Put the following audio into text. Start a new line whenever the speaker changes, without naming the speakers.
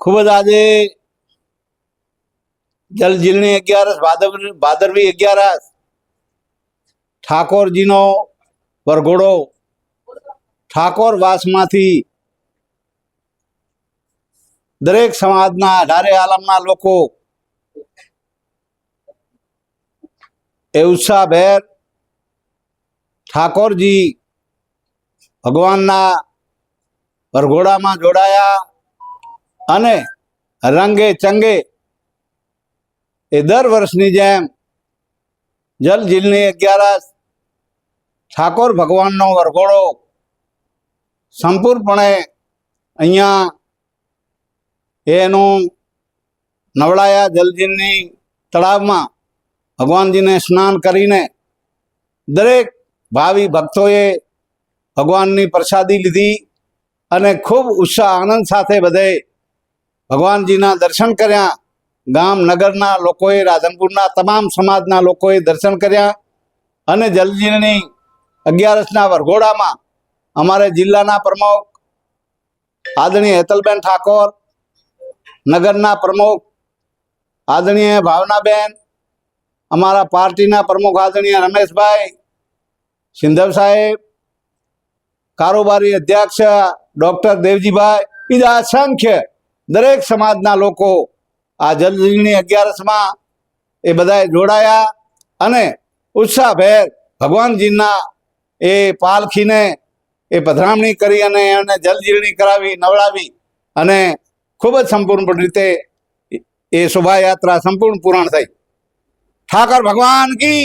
ખૂબ જ આજે જલજીલની અગિયારસ ભાદર ભાદરવી અગિયારસ, ઠાકોરજીનો વરઘોડો, ઠાકોર વાસમાંથી દરેક સમાજના અઢારે આલમના લોકો એ ઉત્સાહભેર ઠાકોરજી ભગવાનના વરઘોડામાં જોડાયા. અને રંગે ચંગે એ દર વર્ષની જેમ જલ જીલની અગિયારસ, ઠાકોર ભગવાનનો વરઘોડો સંપૂર્ણપણે અહીંયા એનું નવડાયા જલજીલની તળાવમાં ભગવાનજીને સ્નાન કરીને દરેક ભાવિ ભક્તોએ ભગવાનની પ્રસાદી લીધી અને ખૂબ ઉત્સાહ, આનંદ સાથે બધે ભગવાનજીના દર્શન કર્યા. ગામ નગરના લોકોએ, રાધનપુરના તમામ સમાજના લોકોએ દર્શન કર્યા. અને જલજીની અગિયારસના વરઘોડામાં અમારે જિલ્લાના પ્રમુખ આદરણીય હેતલબેન ઠાકોર, નગરના પ્રમુખ આદરણીય ભાવનાબેન, અમારા પાર્ટીના પ્રમુખ આદરણીય રમેશભાઈ, સિંધવ સાહેબ, કારોબારી અધ્યક્ષ ડૉક્ટર દેવજીભાઈ, બીજા અસંખ્ય દરેક સમાજના લોકો આ જલજીલની અગિયારસમાં એ બધાએ જોડાયા અને ઉત્સાહભેર ભગવાનજીના એ પાલખીને એ પધરામણી કરી અને એને જલજીરણી કરાવી, નવડાવી અને ખૂબ જ સંપૂર્ણ રીતે એ શોભાયાત્રા સંપૂર્ણ પૂર્ણ થઈ. ઠાકર ભગવાન કી